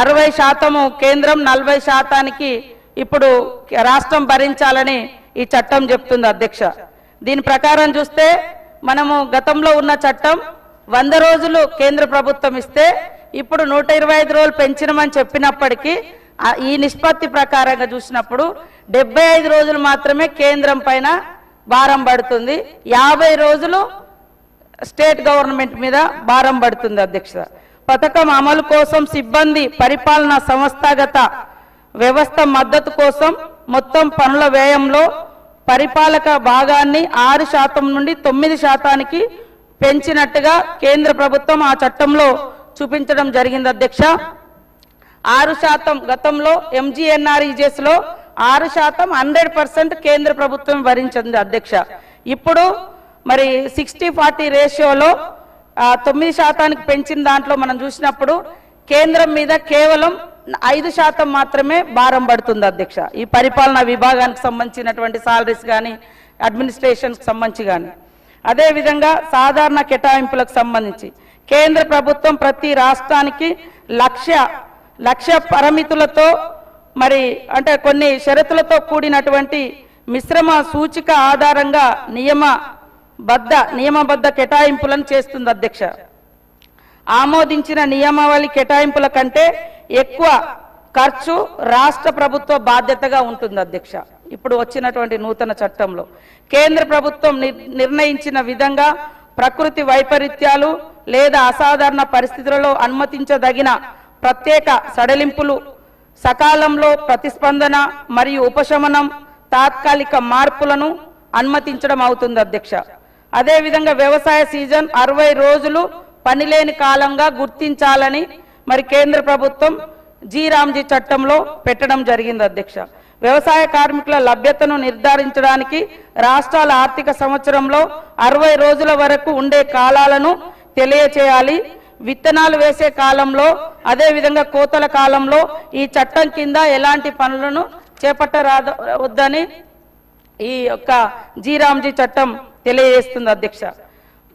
అరవై శాతము కేంద్రం నలభై శాతానికి ఇప్పుడు రాష్ట్రం భరించాలని ఈ చట్టం చెప్తుంది అధ్యక్ష. దీని ప్రకారం చూస్తే మనము గతంలో ఉన్న చట్టం వంద రోజులు కేంద్ర ప్రభుత్వం ఇస్తే ఇప్పుడు నూట ఇరవై ఐదు రోజులు పెంచినమని చెప్పినప్పటికీ ఈ నిష్పత్తి ప్రకారంగా చూసినప్పుడు డెబ్బై ఐదు రోజులు మాత్రమే కేంద్రం పైన భారం పడుతుంది. యాభై రోజులు స్టేట్ గవర్నమెంట్ మీద భారం పడుతుంది అధ్యక్ష. పథకం అమలు కోసం సిబ్బంది పరిపాలన సంస్థాగత వ్యవస్థ మద్దతు కోసం మొత్తం పనుల వ్యయంలో పరిపాలక భాగాన్ని ఆరు శాతం నుండి తొమ్మిది శాతానికి పెంచినట్టుగా కేంద్ర ప్రభుత్వం ఆ చట్టంలో చూపించడం జరిగింది అధ్యక్ష. ఆరు శాతం గతంలో ఎంజీఎన్ఆర్ఈజెస్లో ఆరు శాతం హండ్రెడ్ పర్సెంట్ కేంద్ర ప్రభుత్వం భరించింది అధ్యక్ష. ఇప్పుడు మరి సిక్స్టీ ఫార్టీ రేషియోలో తొమ్మిది శాతానికి పెంచిన దాంట్లో మనం చూసినప్పుడు కేంద్రం మీద కేవలం ఐదు శాతం మాత్రమే భారం పడుతుంది అధ్యక్ష. ఈ పరిపాలనా విభాగానికి సంబంధించినటువంటి సాలరీస్ కానీ అడ్మినిస్ట్రేషన్కి సంబంధించి కానీ అదేవిధంగా సాధారణ కేటాయింపులకు సంబంధించి కేంద్ర ప్రభుత్వం ప్రతి రాష్ట్రానికి లక్ష లక్ష పరిమితులతో మరి అంటే కొన్ని షరతులతో కూడినటువంటి మిశ్రమ సూచిక ఆధారంగా నియమ బద్ద నియమబద్ధ కేటాయింపులను చేస్తుంది అధ్యక్ష. ఆమోదించిన నియమావళి కేటాయింపుల కంటే ఎక్కువ ఖర్చు రాష్ట్ర ప్రభుత్వ బాధ్యతగా ఉంటుంది అధ్యక్ష. ఇప్పుడు వచ్చినటువంటి నూతన చట్టంలో కేంద్ర ప్రభుత్వం నిర్ణయించిన విధంగా ప్రకృతి వైపరీత్యాలు లేదా అసాధారణ పరిస్థితులలో అనుమతించదగిన ప్రత్యేక సడలింపులు సకాలంలో ప్రతిస్పందన మరియు ఉపశమనం తాత్కాలిక మార్పులను అనుమతించడం అవుతుంది అధ్యక్ష. అదేవిధంగా వ్యవసాయ సీజన్ అరవై రోజులు పనిలేని కాలంగా గుర్తించాలని మరి కేంద్ర ప్రభుత్వం జీ రామ్జీ చట్టంలో పెట్టడం జరిగింది అధ్యక్ష. వ్యవసాయ కార్మికుల లభ్యతను నిర్ధారించడానికి రాష్ట్రాల ఆర్థిక సంవత్సరంలో అరవై రోజుల వరకు ఉండే కాలాలను తెలియచేయాలి. విత్తనాలు వేసే కాలంలో అదే విధంగా కోతల కాలంలో ఈ చట్టం కింద ఎలాంటి పనులను చేపట్టరాదు వద్దని ఈ యొక్క జీరామ్జీ చట్టం తెలియజేస్తుంది అధ్యక్ష.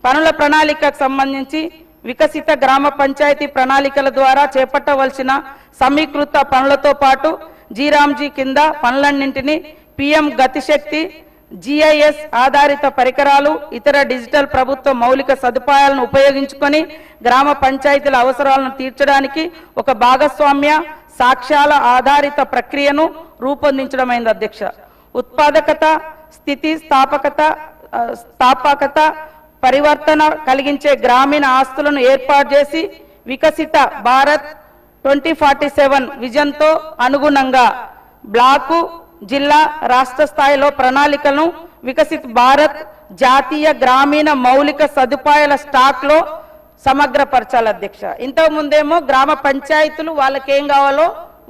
పనుల ప్రణాళికకు సంబంధించి వికసిత గ్రామ పంచాయతీ ప్రణాళికల ద్వారా చేపట్టవలసిన సమీకృత పనులతో పాటు జీరామ్జీ కింద పనులన్నింటినీ పిఎం గతిశక్తి జిఐఎస్ ఆధారిత పరికరాలు ఇతర డిజిటల్ ప్రభుత్వ మౌలిక సదుపాయాలను ఉపయోగించుకొని గ్రామ పంచాయతీల అవసరాలను తీర్చడానికి ఒక భాగస్వామ్య సాక్ష్యాల ఆధారిత ప్రక్రియను రూపొందించడమైంది అధ్యక్ష. ఉత్పాదకత స్థితి స్థాపకత స్థాపకత పరివర్తన కలిగించే గ్రామీణ ఆస్తులను ఏర్పాటు చేసి Viksit Bharat twenty forty seven విజన్తో అనుగుణంగా బ్లాకు జిల్లా రాష్ట్ర స్థాయిలో ప్రణాళికలను వికసిత్ భారత్ జాతీయ గ్రామీణ మౌలిక సదుపాయాల స్టాక్లో సమగ్రపరచాలి అధ్యక్ష. ఇంతకు ముందేమో గ్రామ పంచాయతీలు వాళ్ళకేం కావాలో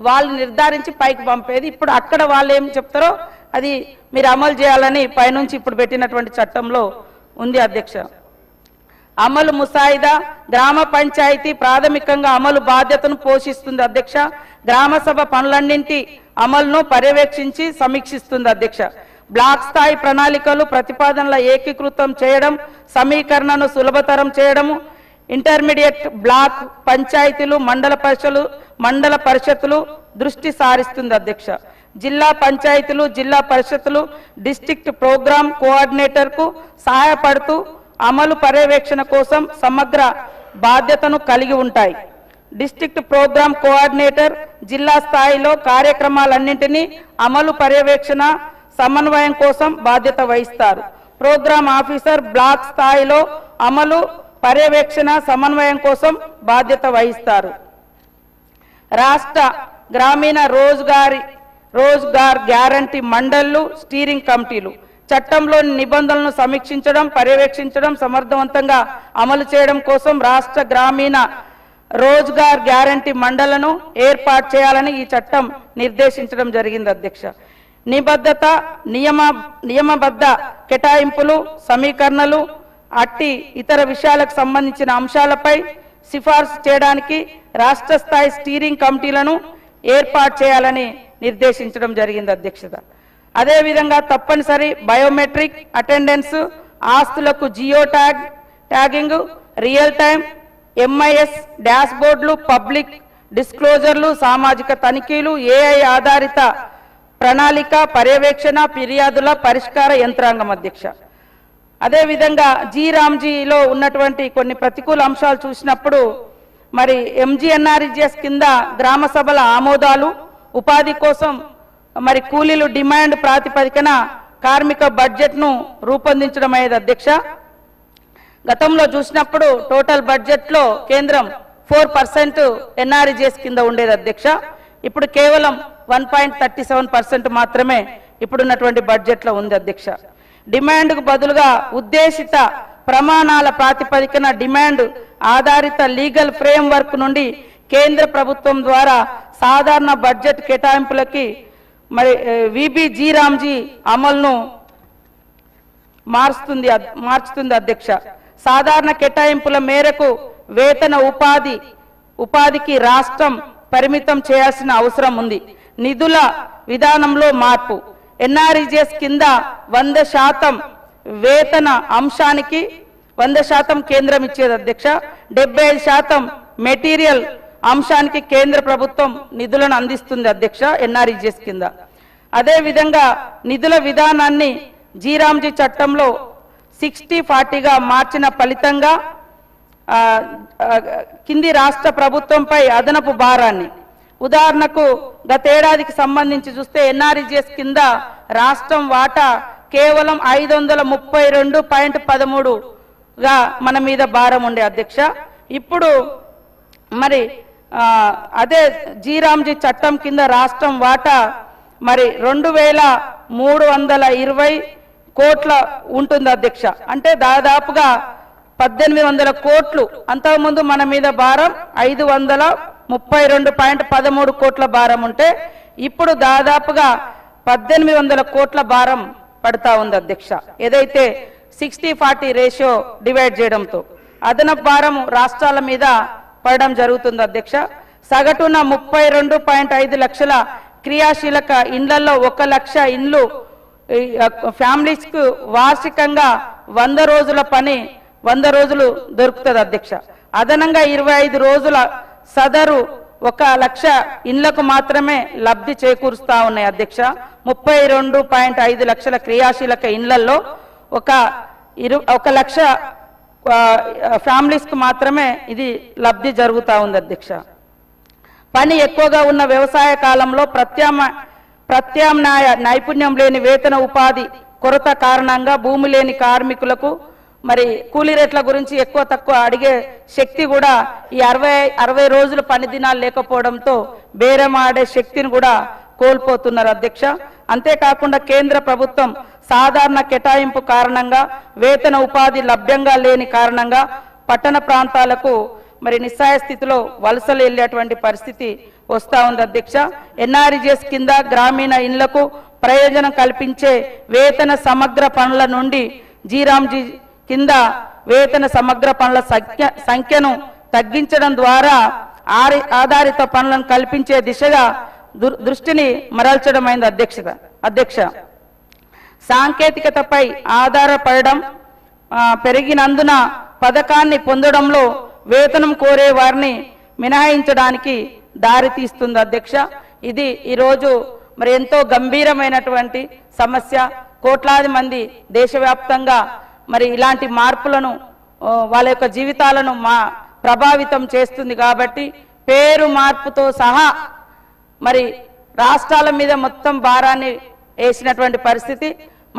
వాళ్ళు నిర్ధారించి పైకి పంపేది. ఇప్పుడు అక్కడ వాళ్ళు ఏం చెప్తారో అది మీరు అమలు చేయాలని పైనుంచి ఇప్పుడు పెట్టినటువంటి చట్టంలో ఉంది అధ్యక్ష. అమలు ముసాయిదా గ్రామ పంచాయతీ ప్రాథమికంగా అమలు బాధ్యతను పోషిస్తుంది అధ్యక్ష. గ్రామ సభ పనులన్నింటి అమలును పర్యవేక్షించి సమీక్షిస్తుంది అధ్యక్ష. బ్లాక్ స్థాయి ప్రణాళికలు ప్రతిపాదనల ఏకీకృతం చేయడం సమీకరణను సులభతరం చేయడము ఇంటర్మీడియట్ బ్లాక్ పంచాయతీలు మండల పరిషలు మండల పరిషత్తులు దృష్టి సారిస్తుంది అధ్యక్ష. జిల్లా పంచాయతీలు జిల్లా పరిషత్లు డిస్టిక్ట్ ప్రోగ్రామ్ కోఆర్డినేటర్కు సహాయపడుతూ అమలు పర్యవేక్షణ కోసం సమగ్ర బాధ్యతను కలిగి ఉంటాయి. డిస్టిక్ట్ ప్రోగ్రామ్ కోఆర్డినేటర్ జిల్లా స్థాయిలో కార్యక్రమాలన్నింటినీ అమలు పర్యవేక్షణ సమన్వయం కోసం బాధ్యత వహిస్తారు. ప్రోగ్రామ్ ఆఫీసర్ బ్లాక్ స్థాయిలో అమలు పర్యవేక్షణ సమన్వయం కోసం బాధ్యత వహిస్తారు. రాష్ట్ర గ్రామీణ రోజ్గారి రోజ్గార్ గ్యారంటీ మండళ్ళు స్టీరింగ్ కమిటీలు. చట్టంలోని నిబంధనలను సమీక్షించడం పర్యవేక్షించడం సమర్థవంతంగా అమలు చేయడం కోసం రాష్ట్ర గ్రామీణ రోజ్గార్ గ్యారంటీ మండళ్ళను ఏర్పాటు చేయాలని ఈ చట్టం నిర్దేశించడం జరిగింది అధ్యక్ష. నిబద్ధత నియమ నియమబద్ధ కేటాయింపులు సమీకరణలు అట్టి ఇతర విషయాలకు సంబంధించిన అంశాలపై సిఫార్సు చేయడానికి రాష్ట్ర స్థాయి స్టీరింగ్ కమిటీలను ఏర్పాటు చేయాలని నిర్దేశించడం జరిగింది అధ్యక్షత. అదేవిధంగా తప్పనిసరి బయోమెట్రిక్ అటెండెన్స్ ఆస్తులకు geo tag tagging real time MIS dash బోర్డులు పబ్లిక్ డిస్క్లోజర్లు సామాజిక తనిఖీలు ఏఐ ఆధారిత ప్రణాళిక పర్యవేక్షణ ఫిర్యాదుల పరిష్కార యంత్రాంగం అధ్యక్ష. అదేవిధంగా జీ రామ్జీలో ఉన్నటువంటి కొన్ని ప్రతికూల అంశాలు చూసినప్పుడు మరి ఎంజీఎన్ఆర్జిఎస్ కింద గ్రామ సభల ఆమోదాలు ఉపాధి కోసం మరి కూలీలు డిమాండ్ ప్రాతిపదికన కార్మిక బడ్జెట్ను రూపొందించడం అయ్యేది అధ్యక్ష. గతంలో చూసినప్పుడు టోటల్ బడ్జెట్లో కేంద్రం ఫోర్ పర్సెంట్ ఎన్ఆర్జిఎస్ కింద ఉండేది అధ్యక్ష. ఇప్పుడు కేవలం one point thirty seven percent మాత్రమే ఇప్పుడున్నటువంటి బడ్జెట్లో ఉంది అధ్యక్ష. డిమాండ్కు బదులుగా ఉద్దేశిత ప్రమాణాల ప్రాతిపదికన డిమాండ్ ఆధారిత లీగల్ ఫ్రేమ్ వర్క్ నుండి కేంద్ర ప్రభుత్వం ద్వారా సాధారణ బడ్జెట్ కేటాయింపులకి మరి విబిజీ రామ్జీ అమలును మారుస్తుంది మార్చుతుంది అధ్యక్ష. సాధారణ కేటాయింపుల మేరకు వేతన ఉపాధి ఉపాధికి రాష్ట్రం పరిమితం చేయాల్సిన అవసరం ఉంది. నిధుల విధానంలో మార్పు. ఎన్ఆర్ఈజిఎస్ కింద వంద శాతం వేతన అంశానికి వంద శాతం కేంద్రం ఇచ్చేది అధ్యక్ష. డెబ్బై ఐదు శాతం మెటీరియల్ అంశానికి కేంద్ర ప్రభుత్వం నిధులను అందిస్తుంది అధ్యక్ష ఎన్ఆర్ఈజిఎస్ కింద. అదే విధంగా నిధుల విధానాన్ని జీరాంజీ చట్టంలో సిక్స్టీ ఫార్టీగా మార్చిన ఫలితంగా కింది రాష్ట్ర ప్రభుత్వంపై అదనపు భారాన్ని. ఉదాహరణకు గతేడాదికి సంబంధించి చూస్తే ఎన్ఆర్ఈజిఎస్ కింద రాష్ట్రం వాటా కేవలం ఐదు వందల ముప్పై రెండు పాయింట్ పదమూడుగా మన మీద భారం ఉండే అధ్యక్ష. ఇప్పుడు మరి అదే జీరాంజీ చట్టం కింద రాష్ట్రం వాటా మరి రెండు వేల మూడు వందల ఇరవై కోట్ల ఉంటుంది అధ్యక్ష. అంటే దాదాపుగా పద్దెనిమిది వందల కోట్లు. అంతకుముందు మన మీద భారం ఐదు వందల ముప్పై రెండు పాయింట్ పదమూడు కోట్ల భారం ఉంటే ఇప్పుడు దాదాపుగా పద్దెనిమిది వందల కోట్ల భారం పడతా ఉంది అధ్యక్ష. ఏదైతే సిక్స్టీ ఫార్టీ రేషియో డివైడ్ చేయడంతో. అదనపు భారం రాష్ట్రాల మీద పడడం జరుగుతుంది అధ్యక్ష. సగటున ముప్పై రెండు పాయింట్ ఐదు లక్షల క్రియాశీలక ఇండ్లలో ఒక లక్ష ఇండ్లు ఈ, ఫ్యామిలీస్కు వార్షికంగా వంద రోజుల పని వంద రోజులు దొరుకుతుంది అధ్యక్ష. అదనంగా ఇరవై ఐదు రోజుల సదరు ఒక లక్ష ఇండ్లకు మాత్రమే లబ్ధి చేకూరుస్తా ఉన్నాయి అధ్యక్ష. ముప్పై రెండు పాయింట్ ఐదు లక్షల క్రియాశీలక ఇండ్లలో ఒక ఇరు ఒక లక్ష ఫ్యామిలీస్కి మాత్రమే ఇది లబ్ధి జరుగుతా ఉంది అధ్యక్ష. పని ఎక్కువగా ఉన్న వ్యవసాయ కాలంలో ప్రత్యామ ప్రత్యామ్నాయ నైపుణ్యం లేని వేతన ఉపాధి కొరత కారణంగా భూమి లేని కార్మికులకు మరి కూలీ రేట్ల గురించి ఎక్కువ తక్కువ అడిగే శక్తి కూడా ఈ అరవై అరవై రోజులు పని దినాలు లేకపోవడంతో బేరమాడే శక్తిని కూడా కోల్పోతున్నారు అధ్యక్ష. అంతేకాకుండా కేంద్ర ప్రభుత్వం సాధారణ కేటాయింపు కారణంగా వేతన ఉపాధి లభ్యంగా లేని కారణంగా పట్టణ ప్రాంతాలకు మరి నిస్సాయ స్థితిలో వలసలు వెళ్ళేటువంటి పరిస్థితి వస్తూ ఉంది అధ్యక్ష. ఎన్ఆర్జిఎస్ కింద గ్రామీణ ఇండ్లకు ప్రయోజనం కల్పించే వేతన సమగ్ర పనుల నుండి జీరాంజీ కింద వేతన సమగ్ర పనుల సంఖ్య సంఖ్యను తగ్గించడం ద్వారా ఆధారిత పనులను కల్పించే దిశగా దృష్టిని మరల్చడమైంది అధ్యక్షత అధ్యక్ష. సాంకేతికతపై ఆధారపడడం పెరిగినందున పథకాన్ని పొందడంలో వేతనం కోరే వారిని మినహాయించడానికి దారి తీస్తుంది అధ్యక్ష. ఇది ఈరోజు మరి ఎంతో గంభీరమైనటువంటి సమస్య. కోట్లాది మంది దేశవ్యాప్తంగా మరి ఇలాంటి మార్పులను వాళ్ళ యొక్క జీవితాలను మా ప్రభావితం చేస్తుంది కాబట్టి పేరు మార్పుతో సహా మరి రాష్ట్రాల మీద మొత్తం భారాన్ని వేసినటువంటి పరిస్థితి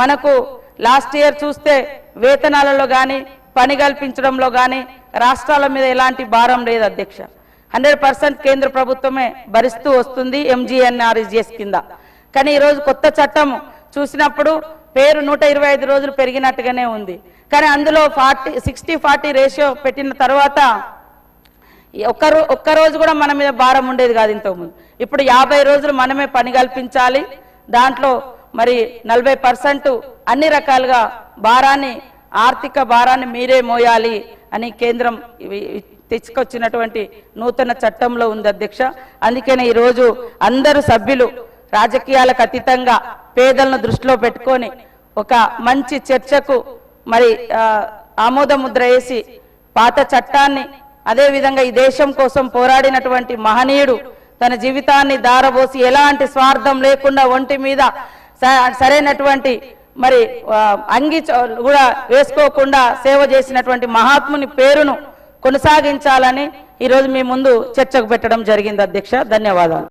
మనకు లాస్ట్ ఇయర్ చూస్తే వేతనాలలో కానీ పని కల్పించడంలో కానీ రాష్ట్రాల మీద ఎలాంటి భారం లేదు అధ్యక్ష. హండ్రెడ్ పర్సెంట్ కేంద్ర ప్రభుత్వమే భరిస్తూ వస్తుంది ఎంజీఎన్ఆర్జిఎస్ కింద. కానీ ఈరోజు కొత్త చట్టం చూసినప్పుడు పేరు నూట ఇరవై ఐదు రోజులు పెరిగినట్టుగానే ఉంది. కానీ అందులో ఫార్టీ సిక్స్టీ ఫార్టీ రేషియో పెట్టిన తర్వాత ఈ ఒక్క ఒక్క రోజు కూడా మన మీద భారం ఉండేది కాదు ఇంతకుముందు. ఇప్పుడు యాభై రోజులు మనమే పని కల్పించాలి. దాంట్లో మరి నలభై పర్సెంట్ అన్ని రకాలుగా భారాన్ని ఆర్థిక భారాన్ని మీరే మోయాలి అని కేంద్రం తెచ్చుకొచ్చినటువంటి నూతన చట్టంలో ఉంది అధ్యక్ష. అందుకనే ఈరోజు అందరు సభ్యులు రాజకీయాలకు అతీతంగా పేదలను దృష్టిలో పెట్టుకొని ఒక మంచి చర్చకు మరి ఆమోద ముద్ర వేసి పాత చట్టాన్ని అదేవిధంగా ఈ దేశం కోసం పోరాడినటువంటి మహనీయుడు తన జీవితాన్ని దారబోసి ఎలాంటి స్వార్థం లేకుండా ఒంటి మీద స- సరైనటువంటి మరి అంగి కూడా వేసుకోకుండా సేవ చేసినటువంటి మహాత్ముని పేరును కొనసాగించాలని ఈరోజు మీ ముందు చర్చకు పెట్టడం జరిగింది అధ్యక్ష. ధన్యవాదాలు.